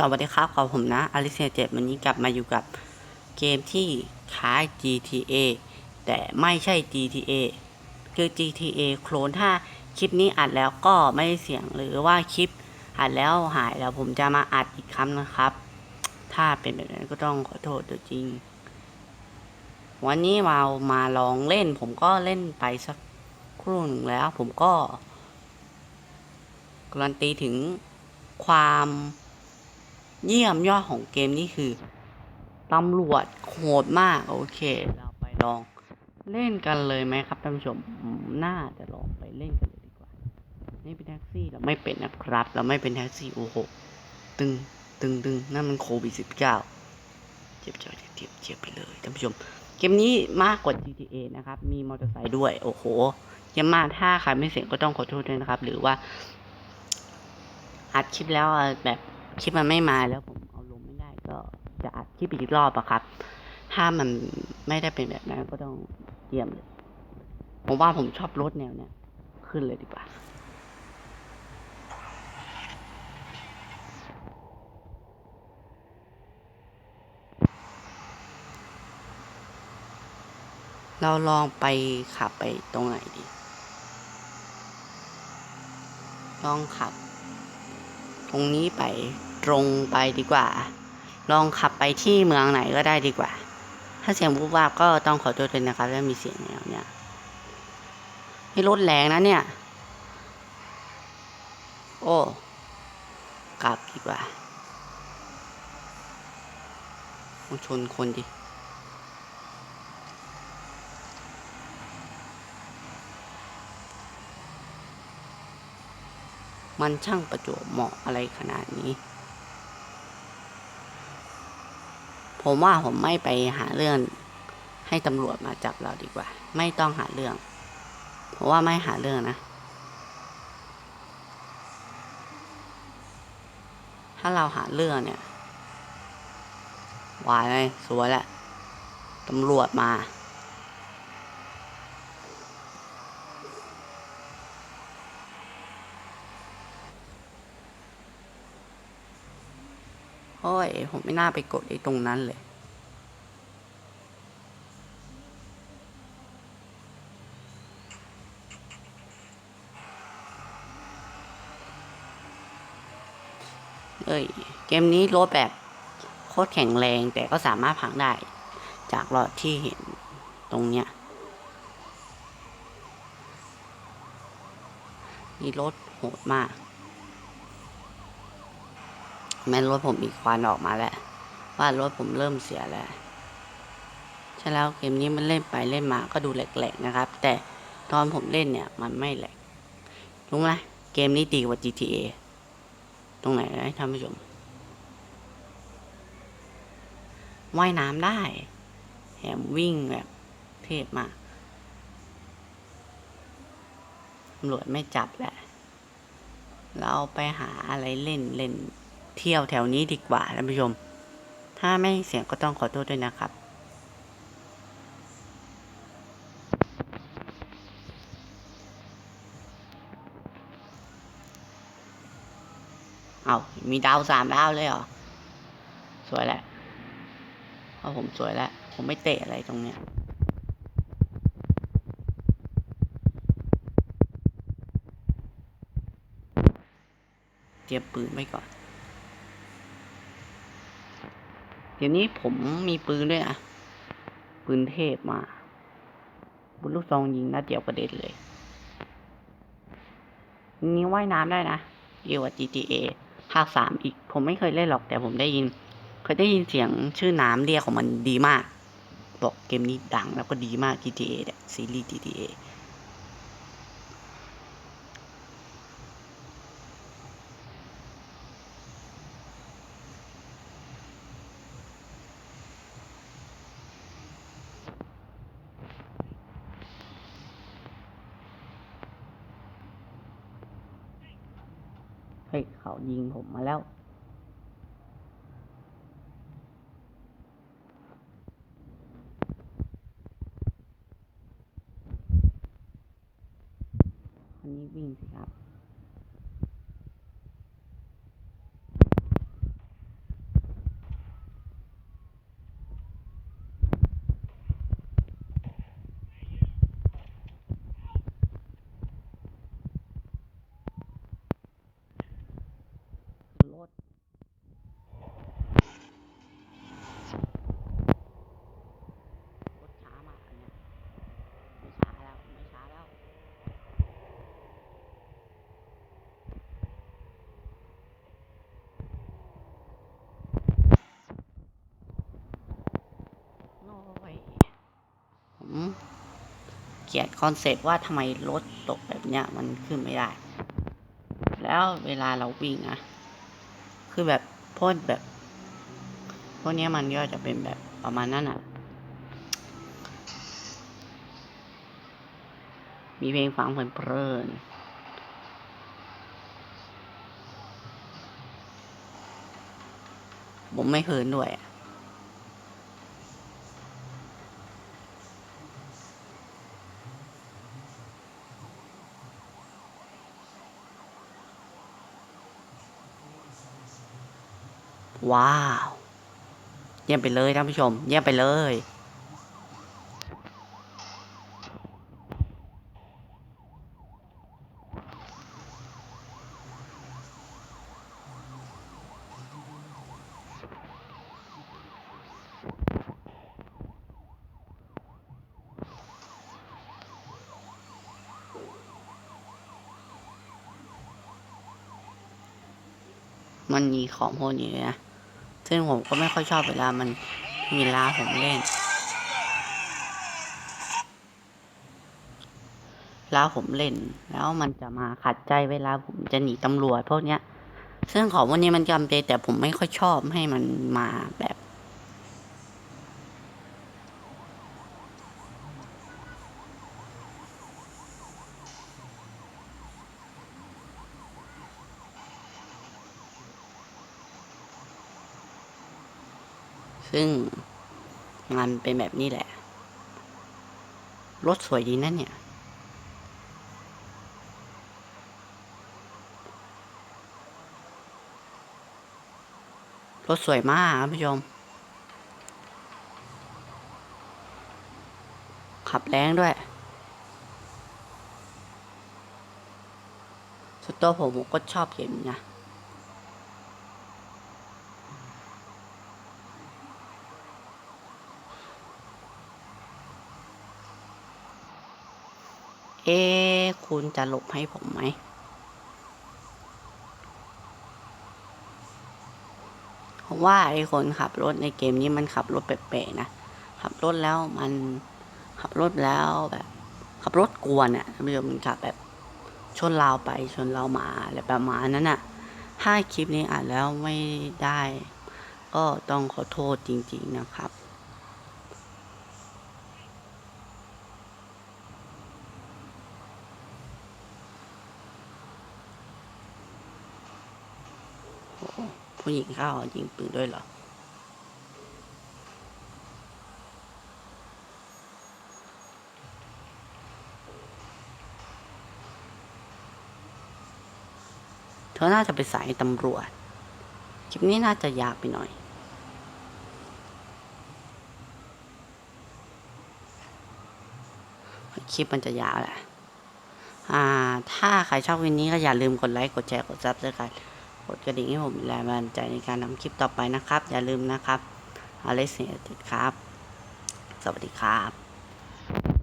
สวัสดีครับขอผมนะอลิเซียเจ็ดวันนี้กลับมาอยู่กับเกมที่คล้าย GTA แต่ไม่ใช่ GTA คือ GTA โคลนถ้าคลิปนี้อัดแล้วก็ไม่ได้เสียงหรือว่าคลิปอัดแล้วหายแล้วผมจะมาอัดอีกครั้งนะครับ ถ้าเป็นแบบนั้นก็ต้องขอโทษด้วยจริง วันนี้เรามาลองเล่น ผมก็เล่นไปสักครู่หนึ่งแล้ว ผมก็การันตีถึงความ เยี่ยมยอดของเกมนี้คือตำรวจโหดมาก โอเค เราไปลองเล่นกันเลยไหมครับท่านผู้ชมน่าจะลองไปเล่นกันเลยดีกว่านี่เป็นแท็กซี่เราไม่เป็นนะครับ เราไม่เป็นแท็กซี่โอ้โหตึงตึงตึงนั่นมันโควิดสิบเก้าเจ็บเจ็บเจ็บเจ็บไปเลยท่านผู้ชม เกมนี้มากกว่า GTA นะครับ มีมอเตอร์ไซค์ด้วย โอ้โหเยี่ยมมากถ้าใครไม่เสียงก็ต้องขอโทษด้วยนะครับ หรือว่าอัดคลิปแล้วแบบ คลิปมันไม่มาแล้วผมเอาลงไม่ได้ก็จะอัดคลิปอีกรอบอะครับ ถ้ามันไม่ได้เป็นแบบนั้นก็ต้องเยี่ยมเลย ผมว่าผมชอบรถแนวเนี้ยขึ้นเลยดีกว่าเราลองไปขับไปตรงไหนดี ลองขับ ตรงนี้ไป ตรงไปดีกว่า ลองขับไปที่เมืองไหนก็ได้ดีกว่า ถ้าเสียงบูบวาบก็ต้องขอโทษด้วยนะครับถ้ามีเสียงแนวเนี้ยให้รถแรงนะเนี่ย โอ้กลับดีกว่าต้องชนคนดิมันช่างประจวบเหมาะอะไรขนาดนี้ ผมว่าผมไม่ไปหาเรื่อง ให้ตำรวจมาจับเราดีกว่า ไม่ต้องหาเรื่อง เพราะว่าไม่หาเรื่องนะ ถ้าเราหาเรื่องเนี่ยวายเลยสวยแหละตำรวจมา โอ้ย ผมไม่น่าไปกดไอ้ตรงนั้นเลย เอ้ย เกมนี้รถแบบโคตรแข็งแรงแต่ก็สามารถพังได้ จากหลอดที่เห็นตรงเนี้ยนี่รถโหดมาก แม้รถผมมีควันออกมาแล้ว ว่ารถผมเริ่มเสียแล้ว ใช่แล้วเกมนี้มันเล่นไปเล่นมาก็ดูแหลกๆนะครับ แต่ตอนผมเล่นเนี่ยมันไม่แหลกรู้ไหมเกมนี้ดีกว่า GTA ตรงไหนนะท่านผู้ชมว่ายน้ำได้แถมวิ่งแบบเทพมากตำรวจไม่จับแหละ เราไปหาอะไรเล่นเล่น เที่ยวแถวนี้ดีกว่าท่านผู้ชม ถ้าไม่เสียงก็ต้องขอโทษด้วยนะครับเอามีดาวสามดาวเลยเหรอ สวยแหละเพราะผมสวยแล้ว ผมไม่เตะอะไรตรงเนี้ย เตรียมปืนไว้ก่อน เดี๋ยวนี้ผมมีปืนด้วยนะ ปืนเทพมาปืนลูกซองยิงนัดเดียวกระเด็นเลยนี่ว่ายน้ำได้นะเกี่ยวกับ GTA ภาคสามอีก ผมไม่เคยเล่นหรอกแต่ผมได้ยิน เคยได้ยินเสียงชื่อน้ำเรียกของมันดีมาก บอกเกมนี้ดังแล้วก็ดีมาก GTA เนี่ยซีรีส์ GTA ฮ้ยเขายิงผมมาแล้ว อันนี้วิ่งสิครับ เกียดคอนเซ็ปต์ว่าทำไมรถตกแบบเนี้ยมันขึ้นไม่ได้ แล้วเวลาเราวิ่งอะคือแบบพ่นแบบพวกเนี้ยมันก็จะเป็นแบบประมาณนั้นอะมีเพลงฟังเพลินผมไม่เพลินด้วยอะ ว้าว เยี่ยมไปเลยท่านผู้ชม เยี่ยมไปเลย มันมีของพวกนี้นะ ซึ่งผมก็ไม่ค่อยชอบเวลามันมีลาผมเล่นลาผมเล่น แล้วมันจะมาขัดใจเวลาผมจะหนีตำรวจพวกเนี้ย ซึ่งของพวกนี้มันจำเป็นแต่ผมไม่ค่อยชอบให้มันมาแบบ ซึ่งมันเป็นแบบนี้แหละ รถสวยดีนั่นเนี่ย รถสวยมากครับผู้ชม ขับแรงด้วย สุดตัวผมผมก็ชอบเกมนี้นะ เอ๊คุณจะหลบให้ผมไหม ผมว่าไอ้คนขับรถในเกมนี้มันขับรถแปลกๆนะ ขับรถแล้วมันขับรถแล้วแบบ ขับรถกวนอะ่ะท่านผู้ชมมันขับแบบชนเราไปชนเรามาอะไรประมาณนั้นอะ่ะถ้าคลิปนี้อ่านแล้วไม่ได้ ก็ต้องขอโทษจริง ๆนะครับ ผู้หญิงเข้ายิงปืนด้วยเหรอเธอน่าจะไปสายตำรวจ คลิปนี้น่าจะยาวไปหน่อยคลิปมันจะยาวแหละ อ่า ถ้าใครชอบวิดีโอนี้ก็อย่าลืมกดไลค์ กดแชร์ กดซับสไครต์ กดกระดิ่งให้ผมเป็นแรงบันดาลใจในการทำคลิปต่อไปนะครับ อย่าลืมนะครับอเลสเสียติดครับ สวัสดีครับ